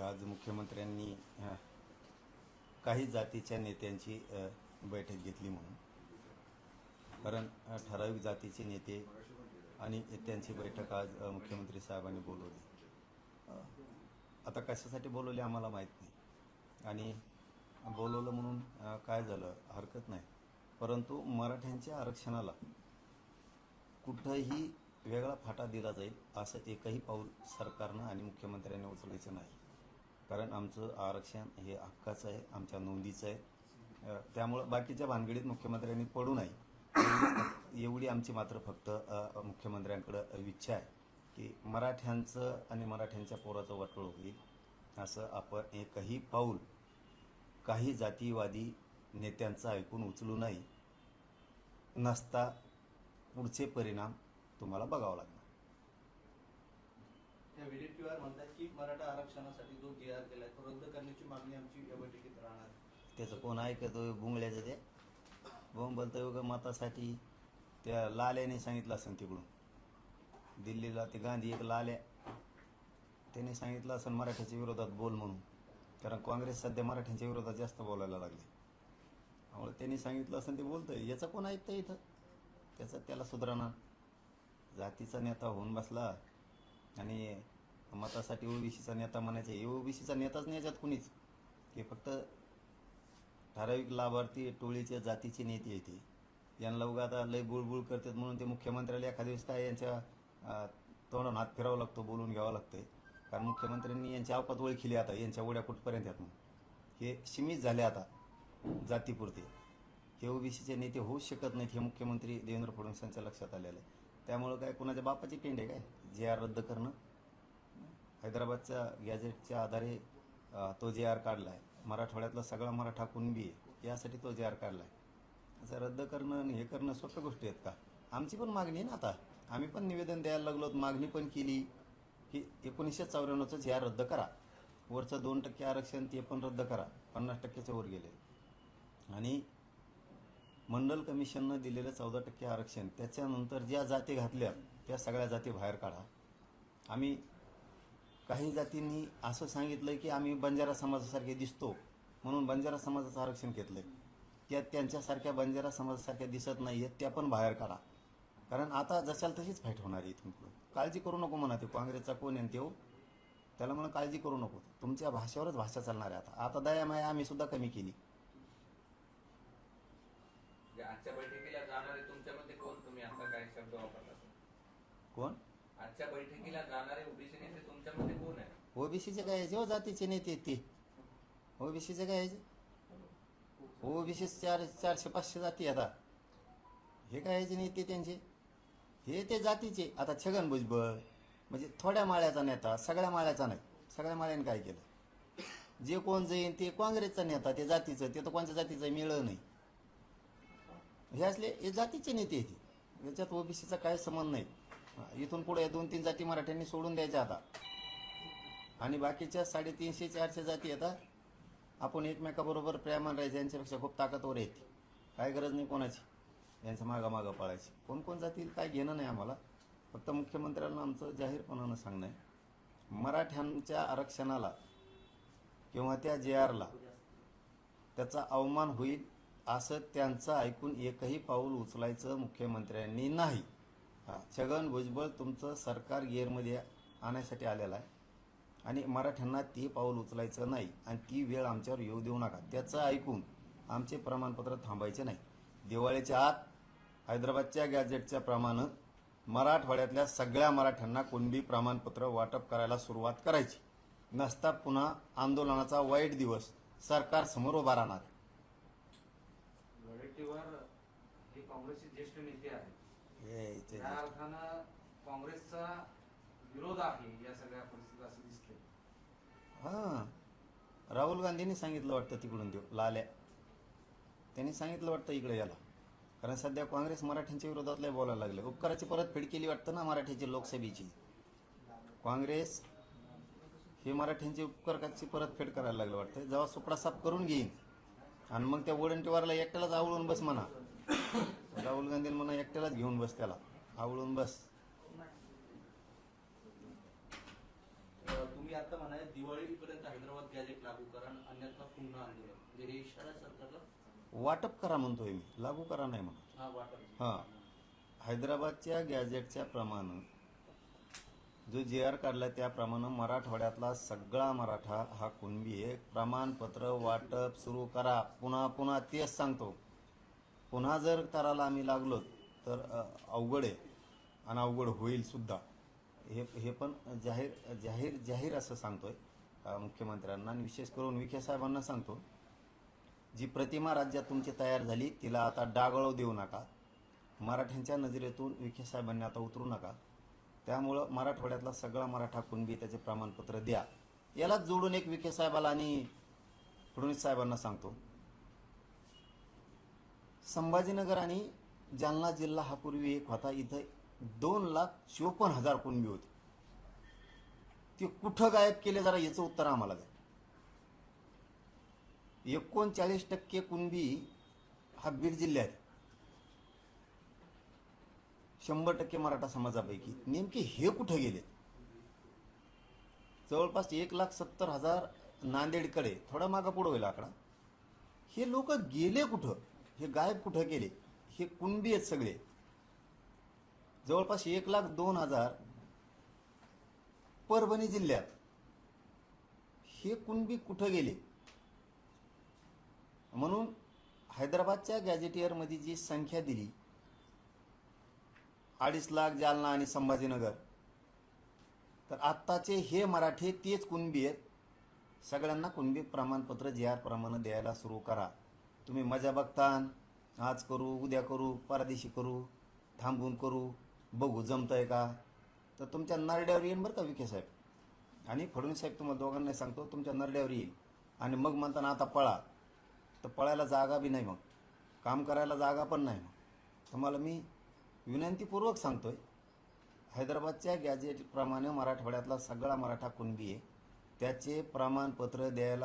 आज मुख्यमंत्र्यांनी काही जातीच्या नेत्यांची बैठक घेतली म्हणून. कारण ठराविक जातीचे नेते आणि त्यांची बैठक आज मुख्यमंत्री साहेबांनी बोलवली. आता कशासाठी बोलवली आम्हाला माहीत नाही. आणि बोलवलं म्हणून काय झालं हरकत नाही. परंतु मराठ्यांच्या आरक्षणाला कुठंही वेगळा फाटा दिला जाईल असं एकही पाऊल सरकारनं आणि मुख्यमंत्र्यांनी उचलायचं नाही. कारण आमचं आरक्षण हे हक्काचं आहे आमच्या नोंदीचं आहे. त्यामुळं बाकीच्या भानगडीत मुख्यमंत्र्यांनी पडू नये. एवढी- आमची मात्र फक्त मुख्यमंत्र्यांकडं इच्छा आहे की मराठ्यांचं आणि मराठ्यांच्या पोराचं वाटोळ होईल. असं आपण एकही पाऊल काही जातीवादी नेत्यांचं ऐकून उचलू नये. नसता पुढचे परिणाम तुम्हाला बघावं लागेल. त्या विडेट्टीवर म्हणतात की मराठा आरक्षणासाठी जो जी आर केला तो रद्द करण्याची मागणी आमची या बैठकीत राहणार. त्याचं कोण ऐकतो बुंगल्याचं ते. बोंब बोलतो उगा मतासाठी? त्या लाल्याने सांगितलं असेल तिकडून. दिल्लीला ते गांधी एक लाल्या त्याने सांगितलं असेल मराठ्याच्या विरोधात बोल म्हणून. कारण काँग्रेस सध्या मराठ्यांच्या विरोधात जास्त बोलायला लागले. त्यामुळे त्यांनी सांगितलं असेल ते बोलतंय. याचं कोण ऐकतं इथं? त्याचं त्याला सुधारणार जातीचा नेता होऊन बसला. आणि मतासाठी ओबीसीचा नेता म्हणायचं हे ओबीसीचा नेताच नाही याच्यात कुणीच. हे फक्त ठराविक लाभार्थी टोळीच्या जातीचे नेते आहेत ते. यांना उगा आता लय बुळबुळ करतात म्हणून ते मुख्यमंत्र्याला एखाद्या दिवस काय यांच्या तोंडावर हात फिरावं लागतो बोलून घ्यावं लागतंय. कारण मुख्यमंत्र्यांनी यांची अवकात ओळखिली आता यांच्या उड्या कुठपर्यंत आहेत म्हणून. हे सीमित झाले आता जातीपुरते. हे ओबीसीचे नेते होऊच शकत नाहीत हे मुख्यमंत्री देवेंद्र फडणवीसांच्या लक्षात आलेलं आहे. त्यामुळं काय कुणाच्या बापाची पेंड आहे काय? जे आर रद्द करणं? हैदराबादच्या गॅजेटच्या आधारे तो जे आर काढला आहे मराठवाड्यातला सगळा मराठा कुणबी आहे यासाठी तो जे आर काढला आहे असं रद्द करणं आणि हे करणं सोप्या गोष्टी आहेत का? आमची पण मागणी आहे ना आता. आम्ही पण निवेदन द्यायला लागलो मागणी पण केली. की एकोणीसशे चौऱ्याण्णवचं जे आर रद्द करा. वरचं दोन टक्के आरक्षण ते पण रद्द करा. पन्नास टक्क्याच्या वर गेले. आणि मंडल कमिशननं दिलेलं चौदा टक्के आरक्षण त्याच्यानंतर ज्या जाती घातल्या त्या सगळ्या जाती बाहेर काढा. आम्ही काही जातींनी असं सांगितलं की आम्ही बंजारा समाजासारखे दिसतो म्हणून बंजारा समाजाचं आरक्षण घेतलं आहे त्या त्यांच्यासारख्या बंजारा समाजासारख्या दिसत नाही आहेत त्या पण बाहेर काढा. कारण आता जशाल तशीच फाईट होणार आहे इथून काळजी करू नको म्हणा ते काँग्रेसचा कोण आहे तो हो. त्याला म्हणून काळजी करू नको. तुमच्या भाषेवरच भाषा चालणार आहे आता. आता दया माया आम्ही सुद्धा कमी केली जे आजच्या बैठकीला जाणारे तुमच्यामध्ये कोण तुम्ही? आता काय शब्द वापरला कोण? आजच्या बैठकीला जाणारे ओबीसी नेते तुमच्यामध्ये कोण आहे? ओबीसीचे काय यायचे हो जातीचे नेते ते. ओबीसीचे काय यायचे ओबीसी चार चारशे पाचशे जाती आता. हे काय यायचे नेते त्यांचे? हे ते जातीचे. आता छगन भुजबळ म्हणजे थोड्या माळ्याचा नेता सगळ्या माळ्याचा नाही. सगळ्या माळ्याने काय केलं? जे कोण जाईन ते काँग्रेसचा नेता ते जातीचं ते तर कोणत्या जातीचं मिळलं नाही. हे असले हे जातीचे नेते आहेत. याच्यात ओबीसीचा काय संबंध नाही. इथून पुढे दोन तीन जाती मराठ्यांनी सोडून द्यायच्या आता. आणि बाकीच्या साडेतीनशे चारशे जाती आता आपण एकमेकाबरोबर प्रेमान राहायचं यांच्यापेक्षा खूप ताकदवर आहेत. काय गरज नाही कोणाची. यांच्या मागं मागं पळायची. कोण कोण जातील काय घेणं नाही आम्हाला. फक्त मुख्यमंत्र्यांना आमचं जाहीरपणानं सांगणं आहे. मराठ्यांच्या आरक्षणाला किंवा त्या जे आरला त्याचा अवमान होईल असं त्यांचं ऐकून एकही पाऊल उचलायचं मुख्यमंत्र्यांनी नाही. छगन भुजबळ तुमचं सरकार गेअरमध्ये आणण्यासाठी आलेलं आहे. आणि मराठ्यांना ते पाऊल उचलायचं नाही. आणि ती वेळ आमच्यावर येऊ देऊ नका. त्याचं ऐकून आमचे प्रमाणपत्र थांबायचे नाही. दिवाळीच्या आत हैदराबादच्या गॅजेटच्या प्रमाणे मराठवाड्यातल्या सगळ्या मराठ्यांना कुणबी प्रमाणपत्र वाटप करायला सुरुवात करायची. नसता पुन्हा आंदोलनाचा वाईट दिवस सरकार समोर उभा राहणार वडेट्टीवार हे काँग्रेसचे ज्येष्ठ नेते आहेत. हे त्या अर्थानं काँग्रेसचा विरोध आहे या सगळ्या परिस्थितीत असं दिसतंय. हा. राहुल गांधींनी सांगितलं वाटतं तिकडून देऊ लाल्या. त्यांनी सांगितलं वाटतं इकडे याला कारण सध्या काँग्रेस मराठ्यांच्या विरोधात लय बोलायला लागले. उपकाराची परतफेड केली वाटतं ना मराठ्याची लोकसभेची? काँग्रेस हे मराठ्यांची उपकाराची परतफेड करायला लागलं वाटतं जेव्हा सुपडा साफ करून घेईन आणि मग त्या वडंटीवारला एकट्यालाच आवळून बस म्हणा. राहुल गांधींना म्हणा एकट्यालाच घेऊन बस त्याला. आवळून बस. तुम्ही आता म्हणाय दिवाळीपर्यंत हैदराबाद गॅजेट लागू करा आणि अन्यथा पुन्हा आंदोलन म्हणजे हे इशारा सरकारला? वाटप करा म्हणतोय मी. लागू करा नाही म्हणत. हा वाटप हा. हैदराबादच्या गॅजेटच्या प्रमाणे जो जे आर काढला त्याप्रमाणे मराठवाड्यातला सगळा मराठा हा कुणबी आहे. प्रमाणपत्र वाटप सुरू करा. पुन्हा पुन्हा तेच सांगतो. पुन्हा जर करायला आम्ही लागलो तर अवघड आहे आणि अवघड होईल सुद्धा. हे हे पण जाहीर जाहीर जाहीर असं सांगतोय आहे मुख्यमंत्र्यांना आणि विशेष करून विखे साहेबांना सांगतो जी प्रतिमा राज्यात तुमची तयार झाली तिला आता डागळव देऊ नका. मराठ्यांच्या नजरेतून विखे साहेबांनी आता उतरू नका. त्यामुळं मराठवाड्यातला सगळा मराठा कुणबी त्याचे प्रमाणपत्र द्या. यालाच जोडून एक विखे साहेबाला आणि फडणवीस साहेबांना सांगतो. संभाजीनगर आणि जालना जिल्हा हा पूर्वी एक होता. इथं दोन लाख चोपन्न हजार कुणबी होते. ते कुठं गायब केले जरा याचं उत्तर आम्हाला द्या. एकोणचाळीस टक्के कुणबी हा बीड जिल्ह्यात आहे. शंभर टक्के मराठा समाजापैकी. नेमके हे कुठं गेले? जवळपास एक लाख सत्तर हजार नांदेडकडे. थोडा मागा पुढं होईल आकडा. हे लोक गेले कुठं? हे गायब कुठं गेले? हे कुणबी आहेत सगळे. जवळपास एक लाख दोन हजार परभणी जिल्ह्यात हे कुणबी कुठं गेले? म्हणून हैदराबादच्या गॅजेटियरमध्ये जी संख्या दिली अडीच लाख जालना आणि संभाजीनगर तर आत्ताचे हे मराठे तेच कुणबी आहेत. सगळ्यांना कुणबी प्रमाणपत्र जे आर प्रमाणे द्यायला सुरू करा. तुम्ही मजा बघतान आज करू उद्या करू परदेशी करू थांबून करू बघू जमतंय का? तर तुमच्या नरड्यावर येईन बरं का विखे साहेब. आणि फडणवीस साहेब तुम्हाला दोघांना सांगतो तुमच्या नरड्यावर येईल आणि मग म्हणताना आता पळा. तर पळायला जागा बी नाही मग. काम करायला जागा पण नाही मग. तुम्हाला मी विनंतीपूर्वक सांगतो आहे हैदराबादच्या गॅजेटप्रमाणे मराठवाड्यातला सगळा मराठा कुणबी आहे. त्याचे प्रमाणपत्र द्यायला